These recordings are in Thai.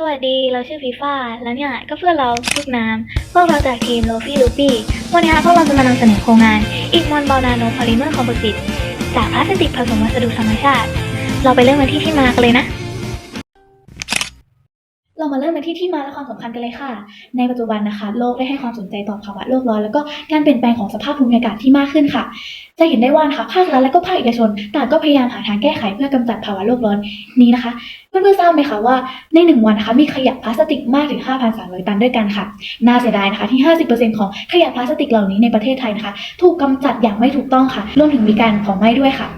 สวัสดี เราชื่อฟีฟ่า แล้วเนี่ย ก็เพื่อเราลูกน้ำ พวกเราจากทีมโลฟี่ลูปี้ วันนี้พวกเราจะมานำเสนอโครงงานอีกมอนบอลนาโนพอลิเมอร์คอมโพสิตจากพลาสติกผสมวัสดุธรรมชาติ เราไปเริ่มกันที่ที่มากันเลยนะ เรามาเริ่มกันที่ที่มาและความสำคัญกันเลยค่ะ ในปัจจุบันนะคะ โลกได้ให้ความสนใจต่อภาวะโลกร้อนแล้วก็การเปลี่ยนแปลงของสภาพภูมิอากาศที่มากขึ้นค่ะ จะเห็นได้ว่านะคะภาครัฐและก็ภาคเอกชนต่างก็พยายามหาทางแก้ไขเพื่อกำจัดภาวะโลกร้อนนี้นะคะ เพื่อนๆทราบไหมคะว่าในหนึ่งวันนะคะมีขยะพลาสติกมากถึง 5,300 ตันด้วยกันค่ะ น่าเสียดายนะคะที่ 50%ของขยะพลาสติกเหล่านี้ในประเทศไทยนะคะ ถูกกำจัดอย่างไม่ถูกต้องค่ะ รวมถึงมีการเผาไหม้ด้วยค่ะ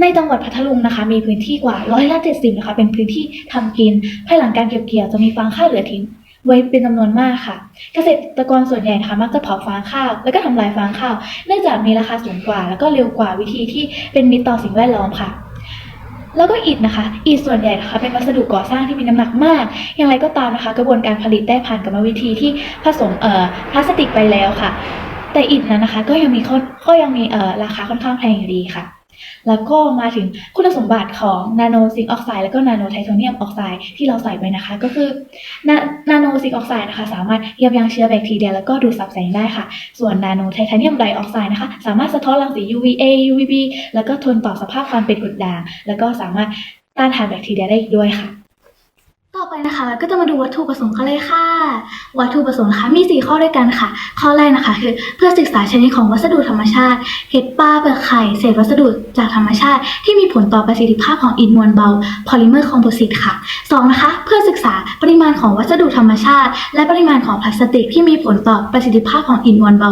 ในจังหวัดพัทลุงนะคะ มีพื้นที่กว่าร้อยละ70นะคะ เป็นพื้นที่ทำกิน ภายหลังการเก็บเกี่ยวจะมีฟางข้าวเหลือทิ้งไว้เป็นจำนวนมากค่ะ เกษตรกรส่วนใหญ่นะคะมักจะเผาฟางข้าว แล้วก็ทำลายฟางข้าว เนื่องจากมีราคาสูงกว่า แล้วก็เร็วกว่าวิธีที่เป็นมิตรต่อสิ่งแวดล้อมค่ะ แล้วก็อิฐนะคะ อิฐส่วนใหญ่นะคะเป็นวัสดุก่อสร้างที่มีน้ำหนักมาก อย่างไรก็ตามนะคะ กระบวนการผลิตได้ผ่านกรรมวิธีที่ผสมเอ่อพลาสติกไปแล้วค่ะ แต่อิฐนั้นนะคะ ก็ยังมีข้อก็ยังมีเอ่อราคาค่อนข้างแพงอยู่ดีค่ะ แล้วก็มาถึงคุณสมบัติของนาโนซิงค์ออกไซด์แล้วก็นาโนไทโทเนียมออกไซด์ที่เราใส่ไปนะคะ ก็คือนาโนซิงค์ออกไซด์นะคะ สามารถยับยั้งเชื้อแบคทีเรียแล้วก็ดูดซับแสงได้ค่ะ ส่วนนาโนไทเทเนียมไดออกไซด์นะคะ สามารถสะท้อนรังสี UVA UVB แล้วก็ทนต่อสภาพความเป็นกรดด่างแล้วก็สามารถต้านทานแบคทีเรียได้อีกด้วยค่ะ ไปนะคะ ก็จะมาดูวัตถุประสงค์กันเลยค่ะ วัตถุประสงค์นะคะมี 4 ข้อด้วยกันค่ะ ข้อแรกนะคะคือเพื่อศึกษาชนิดของวัสดุธรรมชาติเห็ดปลาเปลือกไข่เศษวัสดุจากธรรมชาติ ที่มีผลต่อประสิทธิภาพของอิฐมวลเบาพอลิเมอร์คอมโพสิตค่ะ 2. นะคะ เพื่อศึกษาปริมาณของวัสดุธรรมชาติ และปริมาณของพลาสติก ที่มีผลต่อประสิทธิภาพของอิฐมวลเบา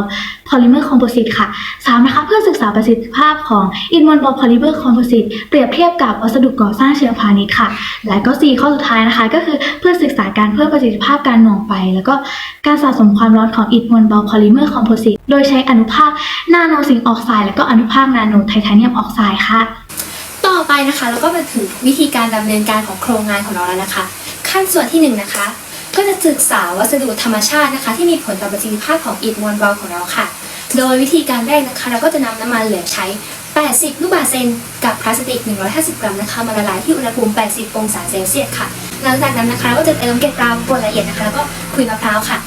พอลิเมอร์คอมโพสิตค่ะ 3. นะคะ เพื่อศึกษาประสิทธิภาพของอิฐมวลเบาพอลิเมอร์คอมโพสิตเปรียบเทียบกับวัสดุก่อสร้างเชิงพาณิชย์ค่ะ และก็ 4 ข้อสุดท้ายนะคะก็คือเพื่อศึกษาการเพิ่มประสิทธิภาพการหน่วงไฟ แล้วก็การสะสมความร้อนของอิฐมวลเบาพอลิเมอร์คอมโพสิตโดยใช้อนุภาคนาโนซิงออกไซด์และก็อนุภาคนาโนไทเทเนียมออกไซด์ค่ะ ต่อไปนะคะเราก็มาถึงวิธีการดำเนินการของโครงงานของเราแล้วนะคะ ขั้นส่วนที่หนึ่งนะคะ ก็จะศึกษาวัสดุธรรมชาตินะคะ ที่มีผลต่อประสิทธิภาพของอิฐมวลเบาของเราค่ะ โดยวิธีการแรกนะคะ เราก็จะนำน้ำมันเหลือใช้ 80 ลูกบาศก์เซนกับพลาสติก 150 กรัมนะคะมาละลายที่อุณหภูมิ 80 องศาเซลเซียสค่ะ หลังจากนั้นนะคะเราก็จะเติมเกล็ดปลาบดละเอียดนะคะแล้วก็คุยมะพร้าวค่ะ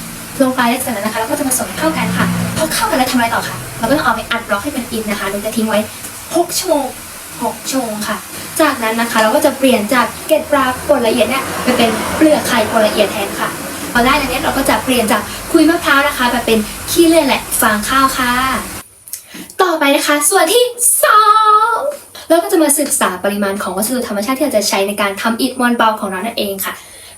ลงไปแล้วจากนั้นนะคะเราก็จะผสมเข้ากันค่ะพอเข้ากันแล้วทำอะไรต่อคะเราก็ต้องเอาไปอัดบล็อกให้เป็นอิฐนะคะโดยจะทิ้งไว้ 6 ชั่วโมง 6 ชั่วโมงค่ะ จากนั้นนะคะเราก็จะเปลี่ยนจากเกล็ดปลาป่นละเอียดเนี่ยไปเป็นเปลือกไข่ป่นละเอียดแทนค่ะพอได้แล้วเนี่ยเราก็จะเปลี่ยนจากคุยมะพร้าวนะคะไปเป็นขี้เลื่อยและฟางข้าวค่ะ ต่อไปนะคะ ส่วนที่สอง เราก็จะมาศึกษาปริมาณของวัสดุธรรมชาติที่เราจะใช้ในการทำอิฐมวลเบาของเรานั่นเองค่ะ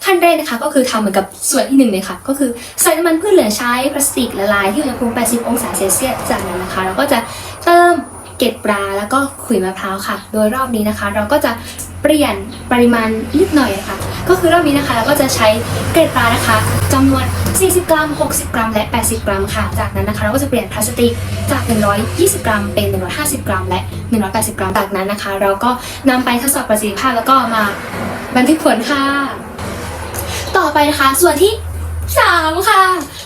ขั้นแรกนะคะก็คือทำเหมือนกับส่วนที่หนึ่งเลยค่ะ ก็คือใส่น้ำมันพืชเหลือใช้พลาสติกละลายที่อุณหภูมิ 80 องศาเซลเซียสจากนั้นนะคะ เราก็จะเติมเกล็ดปลาแล้วก็ขุยมะพร้าวค่ะ โดยรอบนี้นะคะ เราก็จะ เปลี่ยนปริมาณนิดหน่อยนะคะก็คือรอบนี้นะคะเราก็จะใช้เกล็ดปลานะคะจำนวน 40 กรัม 60 กรัม และ 80 กรัมค่ะ จากนั้นนะคะเราก็จะเปลี่ยนพลาสติกจาก 120 กรัม เป็น 150 กรัม และ 180 กรัม จากนั้นนะคะ เราก็นำไปทดสอบประสิทธิภาพแล้วก็มาบันทึกผลค่ะ ต่อไปนะคะส่วนที่ 3 ค่ะ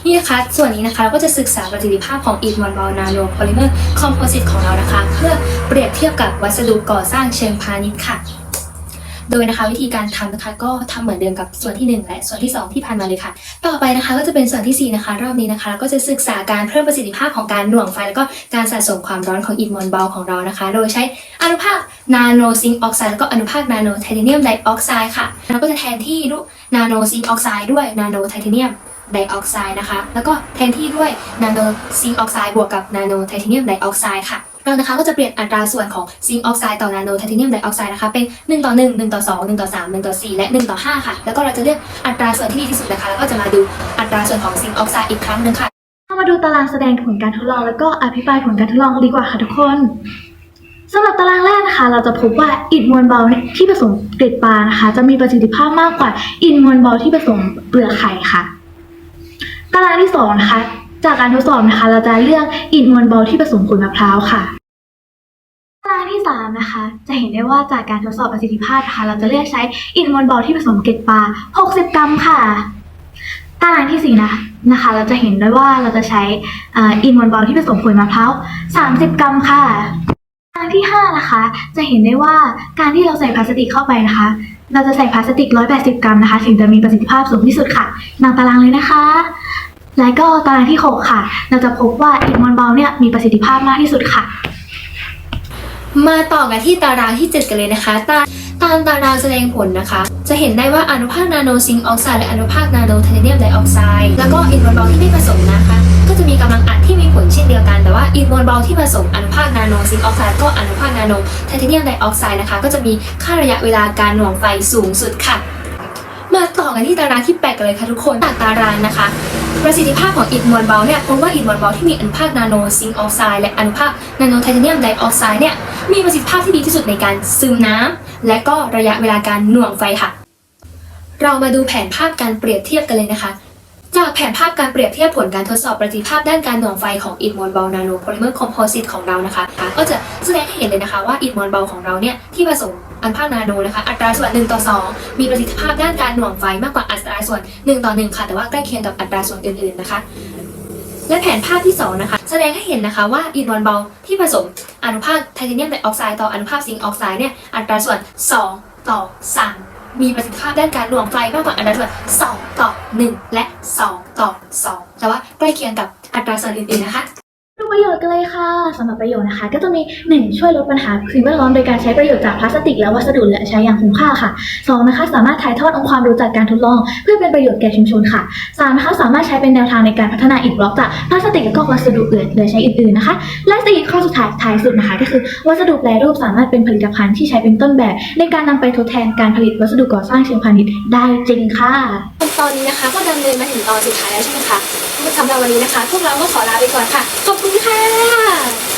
นี่นะคะ ส่วนนี้นะคะเราก็จะศึกษาประสิทธิภาพของอิฐมอนบอลนาโนโพลิเมอร์คอมโพสิตของเรานะคะ เพื่อเปรียบเทียบกับวัสดุก่อสร้างเชิงพาณิชย์ค่ะ โดยนะคะวิธีการทำนะคะ ก็ทำเหมือนเดิมกับส่วนที่ 1 และส่วนที่ 2 ที่ผ่านมาเลยค่ะ ต่อไปนะคะก็จะเป็นส่วนที่ 4 นะคะ รอบนี้นะคะเราก็จะศึกษาการเพิ่มประสิทธิภาพของการหน่วงไฟ แล้วก็การสะสมความร้อนของอิฐมวลเบาของเรานะคะ โดยใช้อนุภาคนาโนซิงออกไซด์แล้วก็อนุภาคนาโนไทเทเนียมไดออกไซด์ค่ะเราก็จะแทนที่รูปนาโนซิงออกไซด์ด้วยนาโนไทเทเนียมไดออกไซด์นะคะ แล้วก็แทนที่ด้วยนาโนซิงออกไซด์บวกกับนาโนไทเทเนียมไดออกไซด์ค่ะ เรานะคะก็จะเปลี่ยนอัตราส่วนของซิงค์ออกไซด์ต่อนาโนไทเทเนียมไดออกไซด์นะคะเป็น1ต่อ1 1ต่อ2 1ต่อ3 1ต่อ4และ1ต่อ5ค่ะแล้วก็เราจะเลือกอัตราส่วนที่ดีที่สุดนะคะแล้วก็จะมาดูอัตราส่วนของซิงค์ออกไซด์อีกครั้งหนึ่งค่ะเรามาดูตารางแสดงผลการทดลองแล้วก็อภิปรายผลการทดลองดีกว่าค่ะทุกคนสำหรับตารางแรกนะคะ เราจะพบว่าอิฐมวลเบาที่ผสมเกล็ดปลานะคะ จะมีประสิทธิภาพมากกว่าอิฐมวลเบาที่ผสมเปลือกไข่ค่ะ ตารางที่สองนะคะ จากการทดสอบนะคะ เราจะเลือกอิฐมวลเบาที่ผสมขุยมะพร้าวค่ะตารางที่สามนะคะ จะเห็นได้ว่าจากการทดสอบประสิทธิภาพนะคะเราจะเลือกใช้อิฐมวลเบาที่ผสมเกล็ดปลา 60 กรัมค่ะตารางที่สี่นะนะคะ เราจะเห็นได้ว่าเราจะใช้อินมวลเบาที่ผสมขุยมะพร้าว 30 กรัมค่ะตารางที่ห้านะคะ จะเห็นได้ว่าการที่เราใส่พลาสติกเข้าไปนะคะ เราจะใส่พลาสติก 180 กรัมนะคะ ถึงจะมีประสิทธิภาพสูงที่สุดค่ะนางตารางเลยนะคะ และก็ตารางที่ 6 ค่ะ เราจะพบว่าอิฐมวลเบาเนี่ยมีประสิทธิภาพมากที่สุดค่ะ มาต่อกันที่ตารางที่ 7 กันเลยนะคะ ตาตามตารางแสดงผลนะคะ จะเห็นได้ว่าอนุภาคนาโนซิงค์ออกไซด์และอนุภาคนาโนไทเทเนียมไดออกไซด์แล้วก็อิฐมวลเบาที่ไม่ผสมนะคะ ก็จะมีกำลังอัดที่มีผลเช่นเดียวกัน แต่ว่าอิฐมวลเบาที่ผสมอนุภาคนาโนซิงค์ออกไซด์ก็อนุภาคนาโนไทเทเนียมไดออกไซด์นะคะ ก็จะมีค่าระยะเวลาการหน่วงไฟสูงสุดค่ะ มาต่อกันที่ตารางที่แปดกันเลยค่ะทุกคนจากตารางนะคะ ประสิทธิภาพของอิฐมวลเบาเนี่ยพบว่าอิฐมวลเบาที่มีอนุภาคนาโนซิงค์ออกไซด์และอนุภาคนาโนไทเทเนียมไดออกไซด์เนี่ยมีประสิทธิภาพที่ดีที่สุดในการซึมน้ำและก็ระยะเวลาการหน่วงไฟค่ะ เรามาดูแผนภาพการเปรียบเทียบกันเลยนะคะจากแผนภาพการเปรียบเทียบผลการทดสอบประสิทธิภาพด้านการหน่วงไฟของอิฐมวลเบานาโนโพลิเมอร์คอมโพสิตของเรานะคะ ก็จะแสดงให้เห็นเลยนะคะว่าอิฐมวลเบาของเราเนี่ยที่ผสมอนุภาคนาโนนะคะอัตราส่วน 1 ต่อ 2 มีประสิทธิภาพด้านการหน่วงไฟมากกว่าอัตราส่วน 1 ต่อ 1 ค่ะ แต่ว่าใกล้เคียงกับอัตราส่วนอื่นๆนะคะ และแผนภาพที่ 2 นะคะ แสดงให้เห็นนะคะว่าอิฐมวลเบาที่ผสมอนุภาคไทเทเนียมไดออกไซด์ต่ออนุภาคซิงค์ออกไซด์เนี่ยอัตราส่วน 2 ต่อ 3มีประสิทธิภาพด้านการหน่วงไฟมากกว่าอัตราส่วน 2 ต่อ 1 และ 2 ต่อ 2 แต่ว่าใกล้เคียงกับอัตราส่วนอื่นๆนะคะ ประโยชน์กันเลยค่ะสำหรับประโยชน์นะคะ ก็จะมี 1. ช่วยลดปัญหาสิ่งแวดล้อมโดยการใช้ประโยชน์จากพลาสติกและวัสดุเหลือใช้อย่างคุ้มค่าค่ะ 2. นะคะสามารถถ่ายทอดองค์ความรู้จากการทดลอง เพื่อเป็นประโยชน์แก่ชุมชนค่ะ 3. นะคะสามารถใช้เป็นแนวทางในการพัฒนาอิฐบล็อกจากพลาสติกและก็วัสดุเหลือเลือใช้อื่นๆนะคะ และ 4. ข้อสุดท้ายท้ายสุดนะคะ ก็คือวัสดุแปรรูปสามารถเป็นผลิตภัณฑ์ที่ใช้เป็นต้นแบบ ในการนำไปทดแทนการผลิตวัสดุก่อสร้างเชิงพาณิชย์ได้จริงค่ะ ตอนนี้นะคะก็ดำเนินมาถึงตอนสุดท้ายแล้วใช่ไหมคะสำหรับวันนี้นะคะ พวกเราก็ขอลาไปก่อนค่ะ ขอบคุณค่ะ